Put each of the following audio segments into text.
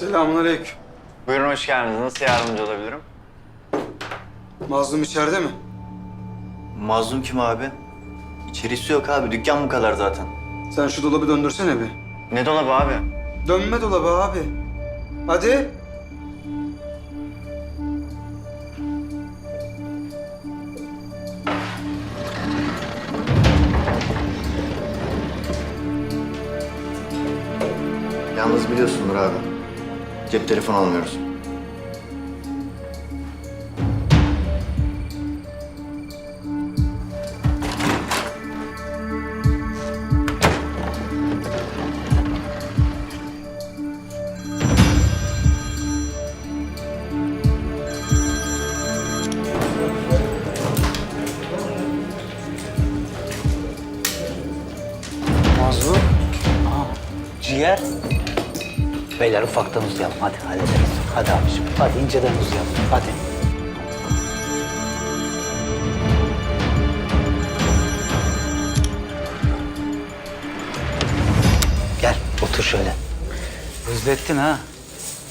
Selamünaleyküm. Buyurun hoş geldiniz. Nasıl yardımcı olabilirim? Mazlum içeride mi? Mazlum kim abi? İçerisi yok abi. Dükkan bu kadar zaten. Sen şu dolabı döndürsene bir. Ne dolabı abi? Dönme dolabı abi. Hadi. Yalnız biliyorsundur abi. Cep telefonu almıyoruz. Mazlum. Ciğer. Beyler ufaktan uzayalım. Hadi hallederiz. Hadi abiciğim. Hadi inceden uzayalım. Hadi. Gel otur şöyle. Özlettin ha.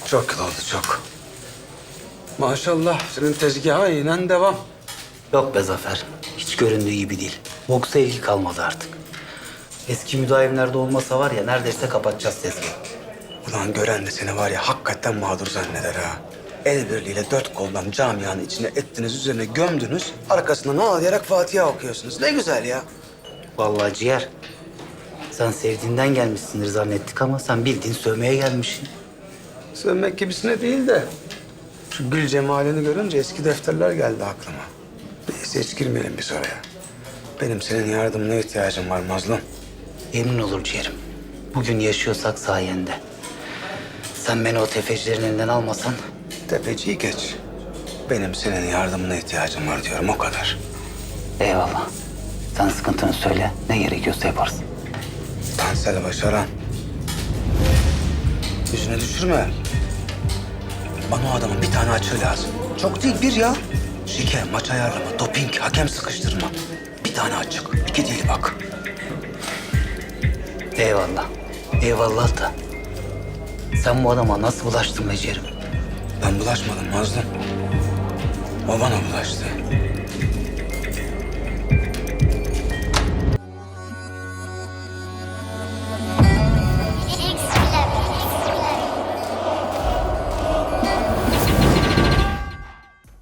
Çok yıl oldu çok. Maşallah senin tezgaha inen devam. Yok be Zafer. Hiç göründüğü gibi değil. Boksa ilgi kalmadı artık. Eski müdavimlerde olmasa var ya neredeyse kapatacağız tezgahı. Ulan gören de seni var ya hakikaten mağdur zanneder ha. El birliğiyle dört koldan camianın içine ettiniz, üzerine gömdünüz. Arkasından ağlayarak Fatiha okuyorsunuz. Ne güzel ya. Vallahi ciğer. Sen sevdiğinden gelmişsindir zannettik ama sen bildiğin sövmeye gelmişsin. Sövmek gibisine değil de... Şu gül cemalini görünce eski defterler geldi aklıma. Neyse hiç girmeyelim biz oraya. Benim senin yardımına ihtiyacım var Mazlum. Emin olur ciğerim. Bugün yaşıyorsak sayende. Sen beni o tefecilerin elinden almasan Tepeciyi geç. Benim senin yardımına ihtiyacım var diyorum o kadar. eyvallah. Sen sıkıntını söyle. Ne gerekiyorsa yaparsın. Tansel başaran. Yüzüne düşürme. Bana o adamın bir tane açığı lazım. Çok değil bir ya. Şike, maç ayarlama, doping, hakem sıkıştırma. Bir tane açık. İki değil bak. Eyvallah. Eyvallah da. Sen bu adama nasıl bulaştın be ciğerim? Ben bulaşmadım Mazlum. O bana bulaştı.